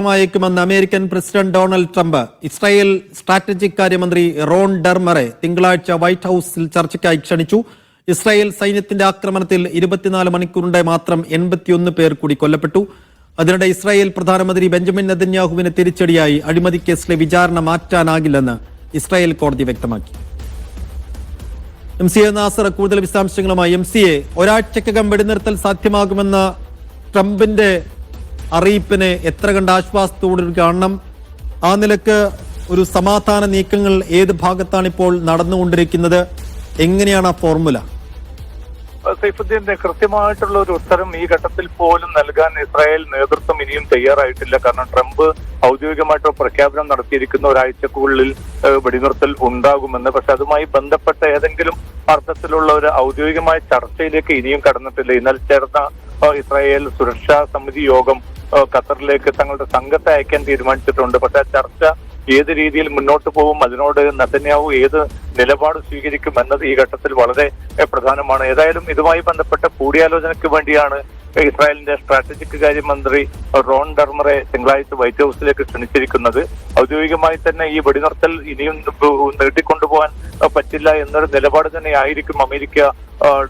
ായേക്കുമെന്ന് American president Donald Trump Israel strategic കാര്യമന്ത്രി Ron ഡെർമറെ തിങ്കളാഴ്ച വൈറ്റ് ഹൌസിൽ ചർച്ചയ്ക്കായി ക്ഷണിച്ചു. ഇസ്രായേൽ സൈന്യത്തിന്റെ ആക്രമണത്തിൽ ഇരുപത്തിനാല് മണിക്കൂറിന്റെ മാത്രം എൺപത്തിയൊന്ന് പേർ കൂടി കൊല്ലപ്പെട്ടു. അതിനിടെ ഇസ്രായേൽ പ്രധാനമന്ത്രി ബെഞ്ചമിൻ നെതന്യാഹുവിന് തിരിച്ചടിയായി അഴിമതി കേസിലെ വിചാരണ മാറ്റാനാകില്ലെന്ന് ഇസ്രായേൽ കോടതി വ്യക്തമാക്കി. എം സി എ നാസർ കൂടുതൽ വിശദാംശങ്ങളുമായി. എം സി എ ഒരാഴ്ചക്കകം വെടിനിർത്തൽ സാധ്യമാകുമെന്ന ട്രംപിന്റെ അറിയിപ്പിനെ എത്ര കണ്ട് ആശ്വാസത്തോടെ കാണണം? ആ നിലയ്ക്ക് ഒരു സമാധാന നീക്കങ്ങൾ ഏത് ഭാഗത്താണ് ഇപ്പോൾ നടന്നുകൊണ്ടിരിക്കുന്നത്? എങ്ങനെയാണ് ആ ഫോർമുല? സൈഫുദ്ദീന്റെ കൃത്യമായിട്ടുള്ള ഒരു ഉത്തരം ഈ ഘട്ടത്തിൽ പോലും നൽകാൻ ഇസ്രായേൽ നേതൃത്വം ഇനിയും തയ്യാറായിട്ടില്ല. കാരണം ട്രംപ് ഔദ്യോഗികമായിട്ട് പ്രഖ്യാപനം നടത്തിയിരിക്കുന്ന ഒരാഴ്ചക്കുള്ളിൽ വെടിനിർത്തൽ ഉണ്ടാകുമെന്ന്. പക്ഷെ അതുമായി ബന്ധപ്പെട്ട ഏതെങ്കിലും അർത്ഥത്തിലുള്ള ഒരു ഔദ്യോഗികമായ ചർച്ചയിലേക്ക് ഇനിയും കടന്നിട്ടില്ല. ഇന്നലെ ചേർന്ന ഇസ്രായേൽ സുരക്ഷാ സമിതി യോഗം ഖത്തറിലേക്ക് തങ്ങളുടെ സംഘത്തെ അയക്കാൻ തീരുമാനിച്ചിട്ടുണ്ട്. പക്ഷെ ചർച്ച ഏത് രീതിയിൽ മുന്നോട്ട് പോകും അതിനോട് നത്തന്യാവു ഏത് നിലപാട് സ്വീകരിക്കും എന്നത് ഈ ഘട്ടത്തിൽ വളരെ പ്രധാനമാണ്. ഏതായാലും ഇതുമായി ബന്ധപ്പെട്ട കൂടിയാലോചനയ്ക്ക് വേണ്ടിയാണ് ഇസ്രായേലിന്റെ സ്ട്രാറ്റജിക് കാര്യമന്ത്രി റോൺ ഡർമറെ തിങ്കളാഴ്ച വൈറ്റ് ഹൌസിലേക്ക് ക്ഷണിച്ചിരിക്കുന്നത്. ഔദ്യോഗികമായി തന്നെ ഈ വെടിനിർത്തൽ ഇനിയും നീട്ടിക്കൊണ്ടുപോകാൻ പറ്റില്ല എന്നൊരു നിലപാട് തന്നെ ആയിരിക്കും അമേരിക്ക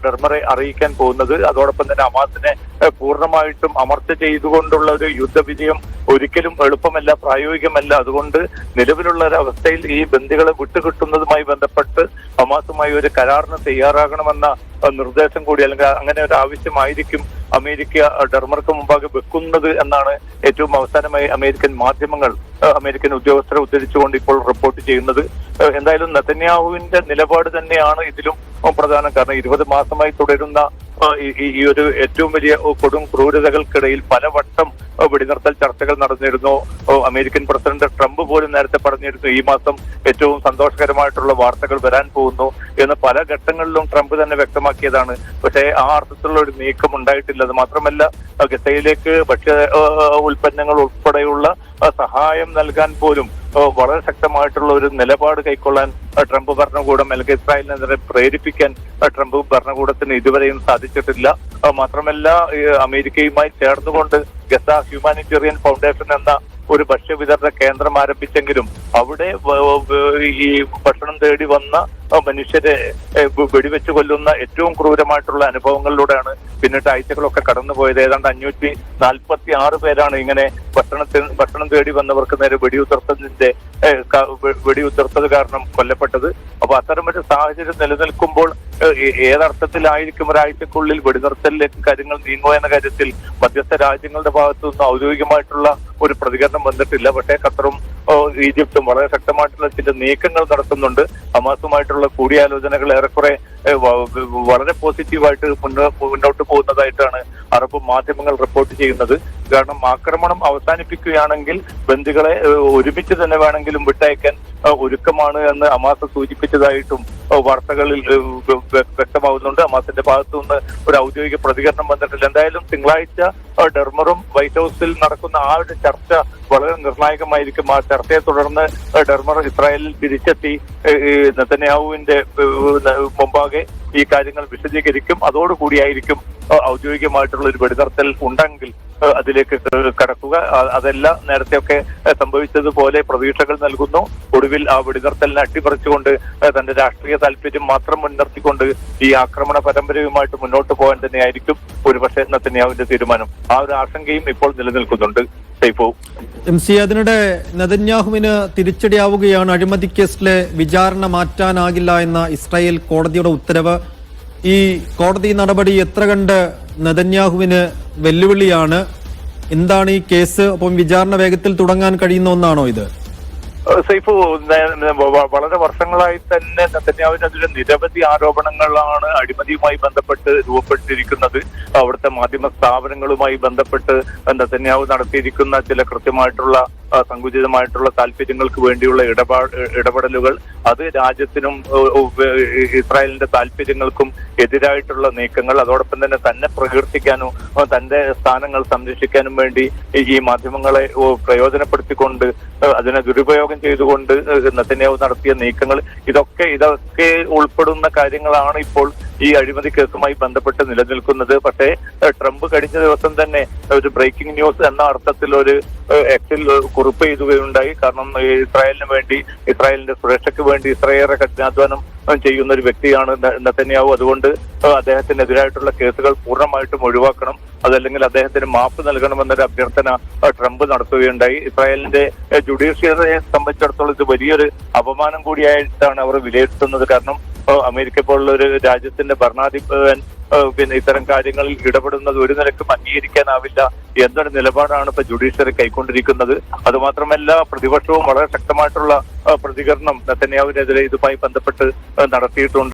ഡർമറെ അറിയിക്കാൻ പോകുന്നത്. അതോടൊപ്പം തന്നെ ഹമാസിനെ അഹ്, പൂർണമായിട്ടും അമർച്ച ചെയ്തുകൊണ്ടുള്ള ഒരു യുദ്ധവിജയം ഒരിക്കലും എളുപ്പമല്ല പ്രായോഗികമല്ല. അതുകൊണ്ട് നിലവിലുള്ള ഒരു അവസ്ഥയിൽ ഈ ബന്ദികളെ വിട്ടുകിട്ടുന്നതുമായി ബന്ധപ്പെട്ട് ഹമാസുമായി ഒരു കരാറിന് തയ്യാറാകണമെന്ന നിർദ്ദേശം കൂടി അല്ലെങ്കിൽ അങ്ങനെ ഒരു ആവശ്യമായിരിക്കും അമേരിക്ക ഡർമർക്ക് മുമ്പാകെ വെക്കുന്നത് എന്നാണ് ഏറ്റവും അവസാനമായി അമേരിക്കൻ മാധ്യമങ്ങൾ അമേരിക്കൻ ഉദ്യോഗസ്ഥരെ ഉദ്ധരിച്ചുകൊണ്ട് ഇപ്പോൾ റിപ്പോർട്ട് ചെയ്യുന്നത്. എന്തായാലും നെതന്യാഹുവിന്റെ നിലപാട് തന്നെയാണ് ഇതിലും പ്രധാനം. കാരണം ഇരുപത് മാസമായി തുടരുന്ന ഈ- ഒരു ഏറ്റവും വലിയ കൊടും ക്രൂരതകൾക്കിടയിൽ പലവട്ടം വെടിനിർത്തൽ ചർച്ചകൾ നടന്നിരുന്നു. അമേരിക്കൻ പ്രസിഡന്റ് ട്രംപ് പോലും നേരത്തെ പറഞ്ഞിരുന്നു ഈ മാസം ഏറ്റവും സന്തോഷകരമായിട്ടുള്ള വാർത്തകൾ വരാൻ പോകുന്നു എന്ന് പല ഘട്ടങ്ങളിലും ട്രംപ് തന്നെ വ്യക്തമാക്കിയതാണ്. പക്ഷേ ആ അർത്ഥത്തിലുള്ള ഒരു നീക്കം ഉണ്ടായിട്ടില്ല. അത് മാത്രമല്ല ഗസയിലേക്ക് ഭക്ഷ്യ ഉൽപ്പന്നങ്ങൾ ഉൾപ്പെടെയുള്ള സഹായം നൽകാൻ പോലും വളരെ ശക്തമായിട്ടുള്ള ഒരു നിലപാട് കൈക്കൊള്ളാൻ ട്രംപ് ഭരണകൂടം അല്ലെങ്കിൽ ഇസ്രായേലിനെതിരെ പ്രേരിപ്പിക്കാൻ ട്രംപ് ഭരണകൂടത്തിന് ഇതുവരെയും സാധിച്ചിട്ടില്ല. മാത്രമല്ല അമേരിക്കയുമായി ചേർന്നുകൊണ്ട് ഗസ ഹ്യൂമാനിറ്റേറിയൻ ഫൗണ്ടേഷൻ എന്ന ഒരു ഭക്ഷ്യവിതരണ കേന്ദ്രം ആരംഭിച്ചെങ്കിലും അവിടെ ഈ ഭക്ഷണം തേടി വന്ന മനുഷ്യരെ വെടിവെച്ച് കൊല്ലുന്ന ഏറ്റവും ക്രൂരമായിട്ടുള്ള അനുഭവങ്ങളിലൂടെയാണ് പിന്നിട്ട് ആഴ്ചകളൊക്കെ കടന്നുപോയത്. ഏതാണ്ട് അഞ്ഞൂറ്റി നാൽപ്പത്തി ആറ് പേരാണ് ഇങ്ങനെ ഭക്ഷണത്തിൽ ഭക്ഷണം തേടി വന്നവർക്ക് നേരെ വെടിയുതിർത്തതിന്റെ വെടിയുതിർത്തത് കാരണം കൊല്ലപ്പെട്ടത്. അപ്പൊ അത്തരമൊരു സാഹചര്യം നിലനിൽക്കുമ്പോൾ ഏതർത്ഥത്തിലായിരിക്കും ഒരാഴ്ചക്കുള്ളിൽ വെടിനിർത്തലിലേക്ക് കാര്യങ്ങൾ നീങ്ങുക എന്ന കാര്യത്തിൽ മധ്യസ്ഥ രാജ്യങ്ങളുടെ ഭാഗത്തു നിന്ന് ഔദ്യോഗികമായിട്ടുള്ള ഒരു പ്രതികരണം വന്നിട്ടില്ല. പക്ഷേ ഖത്തറും ഈജിപ്തും വളരെ ശക്തമായിട്ടുള്ള ചില നീക്കങ്ങൾ നടത്തുന്നുണ്ട്. ഹമാസുമായിട്ടുള്ള കൂടിയാലോചനകൾ ഏറെക്കുറെ വളരെ പോസിറ്റീവായിട്ട് മുന്നോട്ട് പോകുന്നതായിട്ടാണ് അറബ് മാധ്യമങ്ങൾ റിപ്പോർട്ട് ചെയ്യുന്നത്. കാരണം ആക്രമണം അവസാനിപ്പിക്കുകയാണെങ്കിൽ ബന്ധുക്കളെ ഒരുമിച്ച് തന്നെ വേണമെങ്കിലും വിട്ടയക്കാൻ ഒരുക്കമാണ് എന്ന് അമാസ സൂചിപ്പിച്ചതായിട്ടും വാർത്തകളിൽ വ്യക്തമാവുന്നുണ്ട്. ഹമാസിന്റെ ഭാഗത്തു നിന്ന് ഒരു ഔദ്യോഗിക പ്രതികരണം വന്നിട്ടില്ല എന്തായാലും തിങ്കളാഴ്ച ഡെർമറും വൈറ്റ് ഹൌസിൽ നടക്കുന്ന ആ ഒരു ചർച്ച വളരെ നിർണായകമായിരിക്കും. ആ ചർച്ചയെ തുടർന്ന് ഡെർമർ ഇസ്രായേലിൽ തിരിച്ചെത്തി നെതന്യാഹുവിന്റെ മുമ്പാകെ ഈ കാര്യങ്ങൾ വിശദീകരിക്കും. അതോടുകൂടിയായിരിക്കും ഔദ്യോഗികമായിട്ടുള്ള ഒരു വെടിനിർത്തൽ ഉണ്ടെങ്കിൽ അതിലേക്ക് കടക്കുക. അതെല്ലാം നേരത്തെയൊക്കെ സംഭവിച്ചതുപോലെ പ്രതീക്ഷകൾ നൽകുന്നു. ഒടുവിൽ ആ വെടിനിർത്തലിനെ അട്ടിപ്പറിച്ചുകൊണ്ട് തന്റെ രാഷ്ട്രീയ താല്പര്യം മാത്രം മുൻനിർത്തിക്കൊണ്ട് ഈ ആക്രമണ പരമ്പരയുമായിട്ട് മുന്നോട്ട് പോകാൻ തന്നെയായിരിക്കും ഒരുപക്ഷെ നത്തന്യാവിന്റെ തീരുമാനം. ആ ഒരു ആശങ്കയും ഇപ്പോൾ നിലനിൽക്കുന്നുണ്ട്. സൈഫോ. എം സി അതിനിടെ നെതന്യാഹുവിന് തിരിച്ചടിയാവുകയാണ്. അഴിമതി കേസിലെ വിചാരണ മാറ്റാനാകില്ല എന്ന ഇസ്രായേൽ കോടതിയുടെ ഉത്തരവ്. ഈ കോടതി നടപടി എത്ര കണ്ട് നെതന്യാഹുവിന് വെല്ലുവിളിയാണ്? എന്താണ് ഈ കേസ്? അപ്പം വിചാരണ വേഗത്തിൽ തുടങ്ങാൻ കഴിയുന്ന ഒന്നാണോ ഇത്? സൈഫു വളരെ വർഷങ്ങളായി തന്നെ നെതന്യാവിനെതിരെ നിരവധി ആരോപണങ്ങളാണ് അഴിമതിയുമായി ബന്ധപ്പെട്ട് രൂപപ്പെട്ടിരിക്കുന്നത്. അവിടുത്തെ മാധ്യമ സ്ഥാപനങ്ങളുമായി ബന്ധപ്പെട്ട് നെതന്യാവ് നടത്തിയിരിക്കുന്ന ചില കൃത്യമായിട്ടുള്ള സങ്കുചിതമായിട്ടുള്ള താല്പര്യങ്ങൾക്ക് വേണ്ടിയുള്ള ഇടപാട് ഇടപെടലുകൾ അത് രാജ്യത്തിനും ഇസ്രായേലിന്റെ താല്പര്യങ്ങൾക്കും എതിരായിട്ടുള്ള നീക്കങ്ങൾ അതോടൊപ്പം തന്നെ തന്നെ പ്രകീർത്തിക്കാനും തന്റെ സ്ഥാനങ്ങൾ സംരക്ഷിക്കാനും വേണ്ടി ഈ മാധ്യമങ്ങളെ പ്രയോജനപ്പെടുത്തിക്കൊണ്ട് അതിനെ ദുരുപയോഗം ചെയ്തുകൊണ്ട് നെത്തന്യാവ് നടത്തിയ നീക്കങ്ങൾ ഇതൊക്കെ ഇതൊക്കെ ഉൾപ്പെടുന്ന കാര്യങ്ങളാണ് ഇപ്പോൾ ഈ അഴിമതി കേസുമായി ബന്ധപ്പെട്ട് നിലനിൽക്കുന്നത്. പക്ഷേ ട്രംപ് കഴിഞ്ഞ ദിവസം തന്നെ ഒരു ബ്രേക്കിംഗ് ന്യൂസ് എന്ന അർത്ഥത്തിൽ ഒരു എക്സിൽ കുറിപ്പ് ചെയ്തുകയുണ്ടായി കാരണം ഇസ്രായേലിന് വേണ്ടി ഇസ്രായേലിന്റെ സുരക്ഷയ്ക്ക് വേണ്ടി ഇസ്രായേലിന്റെ കഠിനാധ്വാനം ചെയ്യുന്ന ഒരു വ്യക്തിയാണ് ന- അതുകൊണ്ട് അദ്ദേഹത്തിനെതിരായിട്ടുള്ള കേസുകൾ പൂർണമായിട്ടും ഒഴിവാക്കണം. അതല്ലെങ്കിൽ അദ്ദേഹത്തിന് മാപ്പ് നൽകണമെന്നൊരു അഭ്യർത്ഥന ട്രംപ് നടത്തുകയുണ്ടായി. ഇസ്രായേലിന്റെ ജുഡീഷ്യറിയെ സംബന്ധിച്ചിടത്തോളം ഇത് വലിയൊരു അപമാനം കൂടിയായിട്ടാണ് അവർ വിലയിരുത്തുന്നത്. കാരണം അമേരിക്ക പോലുള്ള ഒരു രാജ്യത്തിന്റെ ഭരണാധിപൻ ഏഹ്, പിന്നെ ഇത്തരം കാര്യങ്ങളിൽ ഇടപെടുന്നത് ഒരു നിലക്കും അംഗീകരിക്കാനാവില്ല എന്നൊരു നിലപാടാണ് ഇപ്പൊ ജുഡീഷ്യറി കൈക്കൊണ്ടിരിക്കുന്നത്. അതുമാത്രമല്ല പ്രതിപക്ഷവും വളരെ ശക്തമായിട്ടുള്ള പ്രതികരണം നെത്തന്യാവിനെതിരെ ഇതുമായി ബന്ധപ്പെട്ട് നടത്തിയിട്ടുണ്ട്.